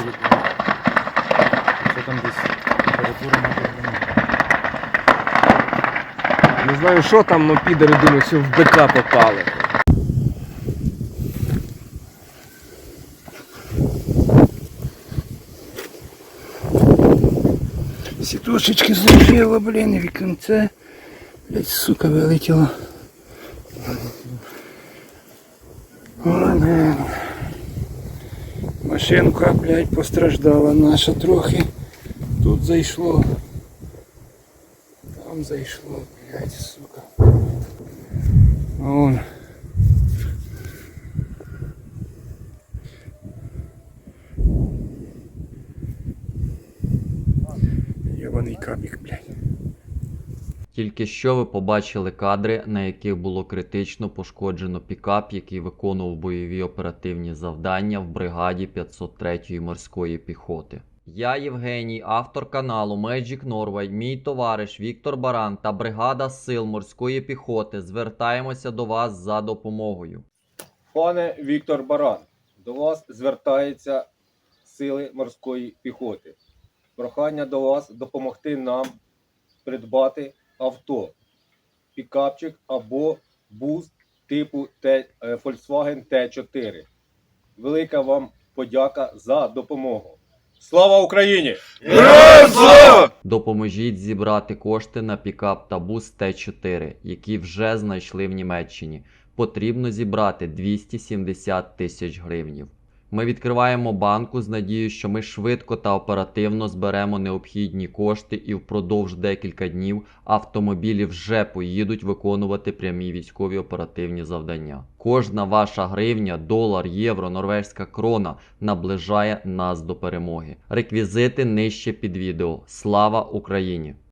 їде. Що там десь температура мати Не знаю, що там, но підери думають, що в БК попали. Сітушечки зложила, блін, віконце. Блять, сука, вилетіло. Ой, блін. Машинка, блядь, постраждала наша трохи. Тут зайшло. Там зайшло, блядь, сука. А Вон. Єбаний кабік, блядь. Тільки що ви побачили кадри, на яких було критично пошкоджено пікап, який виконував бойові оперативні завдання в бригаді 503-ї морської піхоти. Я Євгеній, автор каналу Magic Norway, мій товариш Віктор Баран та бригада сил морської піхоти звертаємося до вас за допомогою. Пане Віктор Баран, до вас звертаються сили морської піхоти. Прохання до вас допомогти нам придбати авто, пікапчик або бус типу е, Volkswagen T4. Велика вам подяка за допомогу. Слава Україні! Допоможіть зібрати кошти на пікап та бус Т4, які вже знайшли в Німеччині. Потрібно зібрати 270 тисяч гривнів. Ми відкриваємо банку з надією, що ми швидко та оперативно зберемо необхідні кошти і впродовж декілька днів автомобілі вже поїдуть виконувати прямі військові оперативні завдання. Кожна ваша гривня, долар, євро, норвезька крона наближає нас до перемоги. Реквізити нижче під відео. Слава Україні!